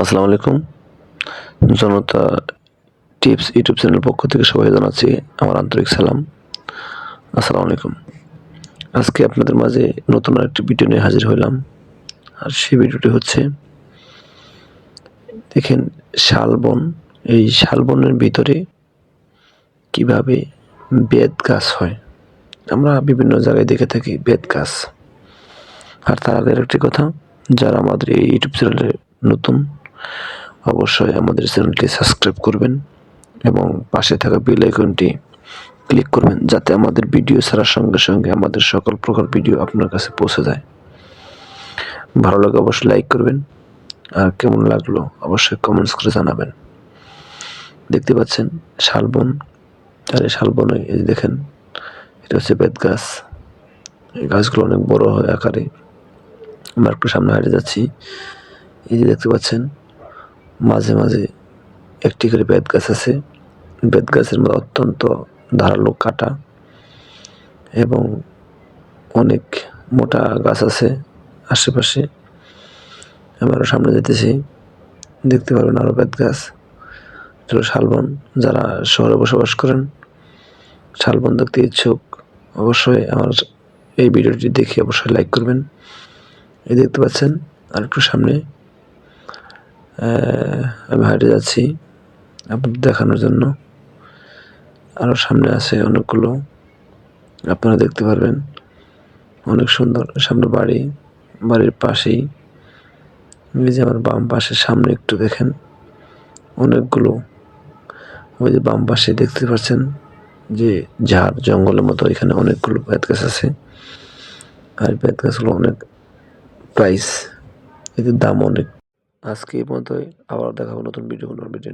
আসসালামু আলাইকুম। জনতা tips YouTube channel পক্ষ থেকে সবাই জানাচ্ছি আমার আন্তরিক সালাম। আসসালামু আলাইকুম। আজকে আপনাদের মাঝে নতুন একটি ভিডিও নিয়ে হাজির হলাম আর সেই ভিডিওটি হচ্ছে, দেখেন শালবন, এই শালবনের ভিতরে কীভাবে বেত গাছ হয়। আমরা বিভিন্ন জায়গায় দেখে থাকি বেত গাছ। আর তার আগের একটি কথা, যারা আমাদের এই ইউটিউব চ্যানেলে নতুন অবশ্যই আমাদের চ্যানেলটি সাবস্ক্রাইব করবেন এবং পাশে থাকা বেল আইকনটি ক্লিক করবেন যাতে আমাদের ভিডিও ছাড়ার সঙ্গে সঙ্গে আমাদের সকল প্রকার ভিডিও আপনার কাছে পৌঁছে যায়। ভালো লাগে অবশ্যই লাইক করবেন। আর কেমন লাগল অবশ্যই কমেন্টস করে জানাবেন। দেখতে পাচ্ছেন শালবন, আর এই শালবনে এই দেখেন, এটা হচ্ছে বেত গাছ। এই গাছগুলো অনেক বড় হয় আকারে। আমরা একটু সামনে হাঁটে যাচ্ছি। এই যে দেখতে পাচ্ছেন মাঝে মাঝে একটি করে বেত গাছ আছে। বেত গাছের মধ্যে অত্যন্ত ধারালো কাটা এবং অনেক মোটা গাছ আছে আশেপাশে। আমরা সামনে যেতেছি, দেখতে পারবেন আরও বেত গাছ। এটা শালবন, যারা শহরে বসবাস করেন, শালবন দেখতে ইচ্ছুক, অবশ্যই আমার এই ভিডিওটি দেখে অবশ্যই লাইক করবেন। এই দেখতে পাচ্ছেন, আর একটু সামনে আমি হাঁটে যাচ্ছি আপনাদের দেখানোর জন্য। আরও সামনে আছে অনেকগুলো, আপনারা দেখতে পারবেন। অনেক সুন্দর, সামনে বাড়ি, বাড়ির পাশেই। এই যে আমার বাম পাশের সামনে একটু দেখেন, অনেকগুলো। ওই যে বাম পাশে দেখতে পাচ্ছেন যে ঝাড়, জঙ্গলের মতো, এখানে অনেকগুলো বেত গাছ আছে। আর বেত গাছগুলো অনেক প্রাইস এদের দাম অনেক আজকে এই পর্যন্তই আবার হবে নতুন ভিডিও নতুন ভিডিও